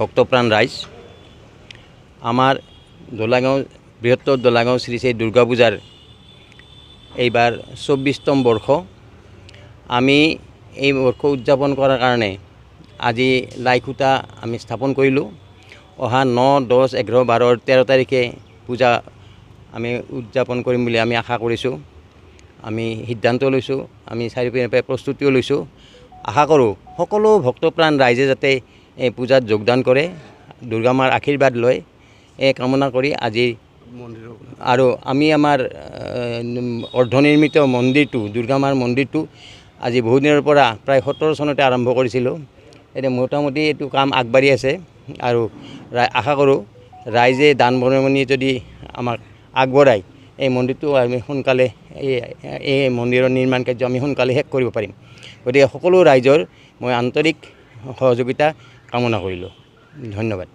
ভক্তপ্ৰাণ ৰাইজ, আমাৰ দোলাগাঁও, বৃহত্তৰ দোলাগাঁও শ্ৰী শ্ৰী দুৰ্গা পূজাৰ এইবাৰ চৌব্বিছতম বৰ্ষ। আমি এই বৰ্ষ উদযাপন কৰাৰ কাৰণে আজি লাই খুঁটা আমি স্থাপন কৰিলোঁ। অহা ন, দহ, এঘাৰ, বাৰ, তেৰ তাৰিখে পূজা আমি উদযাপন কৰিম বুলি আমি আশা কৰিছোঁ। আমি সিদ্ধান্ত লৈছোঁ, আমি চাৰিওপিনে পৰা প্ৰস্তুতিও লৈছোঁ। আশা কৰোঁ সকলো ভক্তপ্ৰাণ ৰাইজে যাতে এই পূজাত যোগদান কৰে দুৰ্গা মাৰ আশীৰ্বাদ লয় এই কামনা কৰি আজি আৰু আমি আমাৰ অৰ্ধনিৰ্মিত মন্দিৰটো দুৰ্গা মাৰ মন্দিৰটো আজি বহুদিনৰ পৰা প্ৰায় সোতৰ চনতে আৰম্ভ কৰিছিলোঁ। এতিয়া মোটামুটি এইটো কাম আগবাঢ়ি আছে আৰু আশা কৰোঁ ৰাইজে দান বৰঙণি যদি আমাক আগবঢ়ায় এই মন্দিৰটো আমি সোনকালে এই এই মন্দিৰৰ নিৰ্মাণ কাৰ্য আমি সোনকালে শেষ কৰিব পাৰিম। গতিকে সকলো ৰাইজৰ মই আন্তৰিক সহযোগিতা কামনা কৰিলোঁ। ধন্যবাদ।